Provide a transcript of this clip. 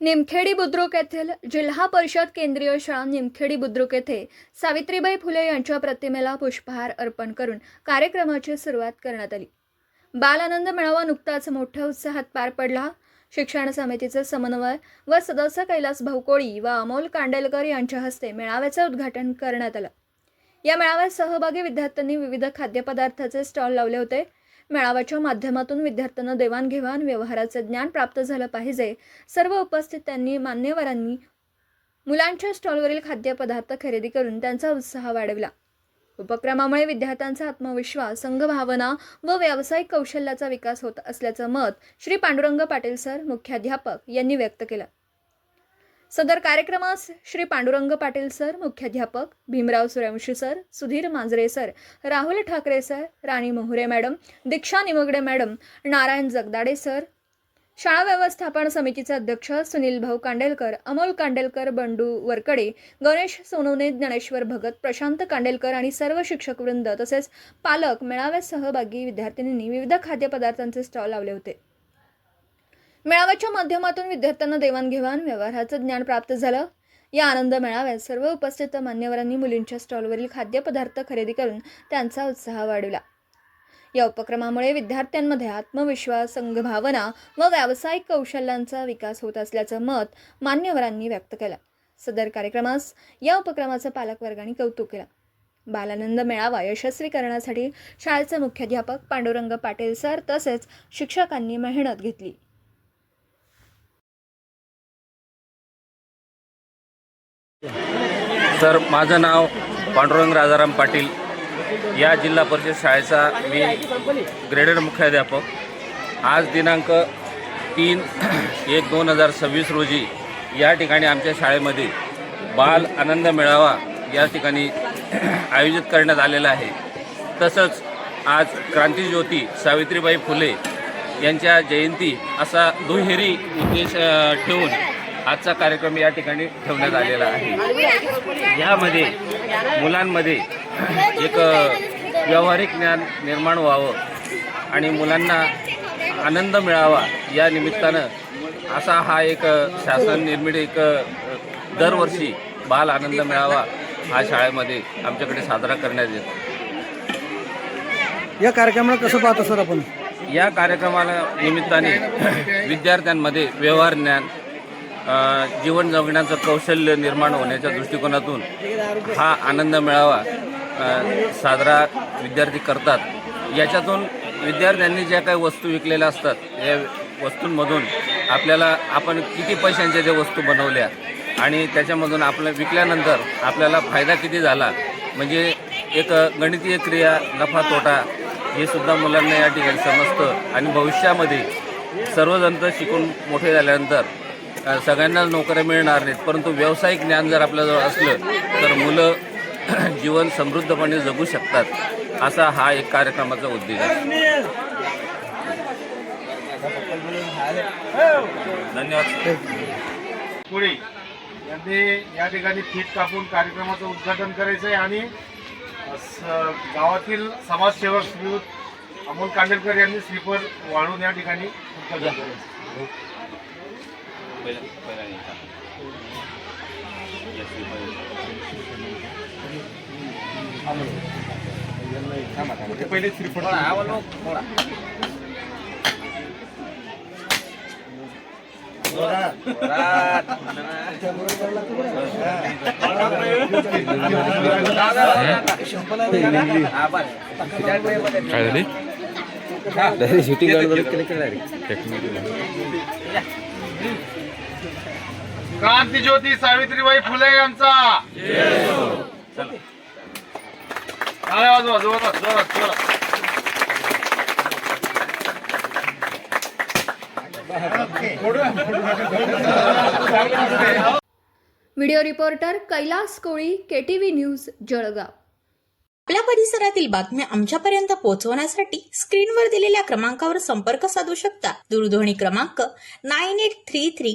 निमखेडी बुद्रुक येथील जिल्हा परिषद केंद्रीय शाळा निमखेडी बुद्रुक येथे सावित्रीबाई फुले यांच्या प्रतिमेला पुष्पहार अर्पण करून कार्यक्रमाची सुरुवात करण्यात आली. बाल आनंद मेळावा नुकताच मोठ्या उत्साहात पार पडला. शिक्षण समितीचे समन्वय व सदस्य कैलास भाऊकोळी व अमोल कांडेलकर यांच्या हस्ते मेळाव्याचे उद्घाटन करण्यात आलं. या मेळाव्यात सहभागी विद्यार्थ्यांनी विविध खाद्यपदार्थाचे स्टॉल लावले होते. मेळाव्याच्या माध्यमातून विद्यार्थ्यांना देवाणघेवाण व्यवहाराचे ज्ञान प्राप्त झालं पाहिजे. सर्व उपस्थितांनी मान्यवरांनी मुलांच्या स्टॉलवरील खाद्यपदार्थ खरेदी करून त्यांचा उत्साह वाढविला. उपक्रमामुळे विद्यार्थ्यांचा आत्मविश्वास संघभावना व व्यावसायिक कौशल्याचा विकास होत असल्याचं मत श्री पांडुरंग पाटील सर मुख्याध्यापक यांनी व्यक्त केलं. सदर कार्यक्रमास श्री पांडुरंग पाटील सर मुख्याध्यापक Bhimrao Suryavanshi sir Sudhir Manjare sir Rahul Thackeray sir Rani Mohre madam Diksha Nimgade madam Narayan Jagdade sir शाळा व्यवस्थापन समितीचे अध्यक्ष सुनील भाऊ कांडेलकर अमोल कांडेलकर बंडू वरकडे गणेश सोनवणे ज्ञानेश्वर भगत प्रशांत कांडेलकर आणि सर्व शिक्षकवृंद तसेच पालक मेळाव्यात सहभागी विद्यार्थिनींनी विविध खाद्यपदार्थांचे स्टॉल लावले होते. मेळाव्याच्या माध्यमातून विद्यार्थ्यांना देवाणघेवाण व्यवहाराचं ज्ञान प्राप्त झालं. या आनंद मेळाव्यात सर्व उपस्थित मान्यवरांनी मुलींच्या स्टॉलवरील खाद्यपदार्थ खरेदी करून त्यांचा उत्साह वाढविला. या उपक्रमामुळे विद्यार्थ्यांमध्ये आत्मविश्वास संघभावना व व्यावसायिक कौशल्यांचा विकास होत असल्याचं मत मान्यवरांनी व्यक्त केलं. सदर कार्यक्रमास या उपक्रमाचं पालकवर्गाने कौतुक केलं. बालानंद मेळावा यशस्वी करण्यासाठी शाळेचे मुख्याध्यापक पांडुरंग पाटील सर तसेच शिक्षकांनी मेहनत घेतली. सर माझं नाव पांडुरंग राजाराम पाटील. या जिल्हा परिषद शाळेचा मी ग्रेडेड मुख्याध्यापक. आज दिनांक तीन एक दोन हजार सव्वीस रोजी या ठिकाणी आमच्या शाळेमध्ये बाल आनंद मेळावा या ठिकाणी आयोजित करण्यात आलेला आहे. तसंच आज क्रांतीज्योती सावित्रीबाई फुले यांच्या जयंती असा दुहेरी उद्देश ठेवून आजचा कार्यक्रम या ठिकाणी ठेवण्यात आलेला आहे. यामध्ये मुलांमध्ये एक व्यावहारिक ज्ञान निर्माण व्हावं आणि मुलांना आनंद मिळावा या निमित्तानं असा हा एक शासन निर्मित एक दरवर्षी बाल आनंद मेळावा हा शाळेमध्ये आमच्याकडे साजरा करण्यात येतो. या कार्यक्रमाला कसं पाहतो सर आपण? या कार्यक्रमाला निमित्ताने विद्यार्थ्यांमध्ये व्यवहार ज्ञान जीवन जगण्याचं कौशल्य निर्माण होण्याच्या दृष्टिकोनातून हा आनंद मेळावा साजरा विद्यार्थी करतात. याच्यातून विद्यार्थ्यांनी ज्या काही वस्तू विकलेल्या असतात या वस्तूंमधून आपल्याला आपण किती पैशांच्या त्या वस्तू बनवल्या आणि त्याच्यामधून आपलं विकल्यानंतर आपल्याला फायदा किती झाला म्हणजे एक गणितीय क्रिया नफा तोटा हे सुद्धा मुलांना या ठिकाणी समजतं. आणि भविष्यामध्ये सर्वजण शिकून मोठे झाल्यानंतर सगळ्यांना नोकऱ्या मिळणार नाहीत. परंतु व्यावसायिक ज्ञान जर आपल्याजवळ असलं तर मुलं जीवन समृद्धपणे जगू शकतात असा हा एक कार्यक्रमाचा उद्देश आहे. धन्यवाद. पुढे यांनी या ठिकाणी फीत कापून कार्यक्रमाचं उद्घाटन करायचं आहे आणि गावातील समाजसेवक श्रीयुत अमोल कांडेलकर यांनी स्लीपर वाळून या ठिकाणी उद्घाटन करायचं ते पहिले श्रीफळ क्रांतीज्योती सावित्रीबाई फुले यांचा. टाळ्या वाजवा जोरात जोरात जोरात. Video reporter Kailas Koli KTV news Jalgaon. आपल्या परिसरातील बातम्या आमच्यापर्यंत पोहोचवण्यासाठी स्क्रीनवर दिलेल्या क्रमांकावर संपर्क साधू शकता. दूरध्वनी क्रमांक nine eight three three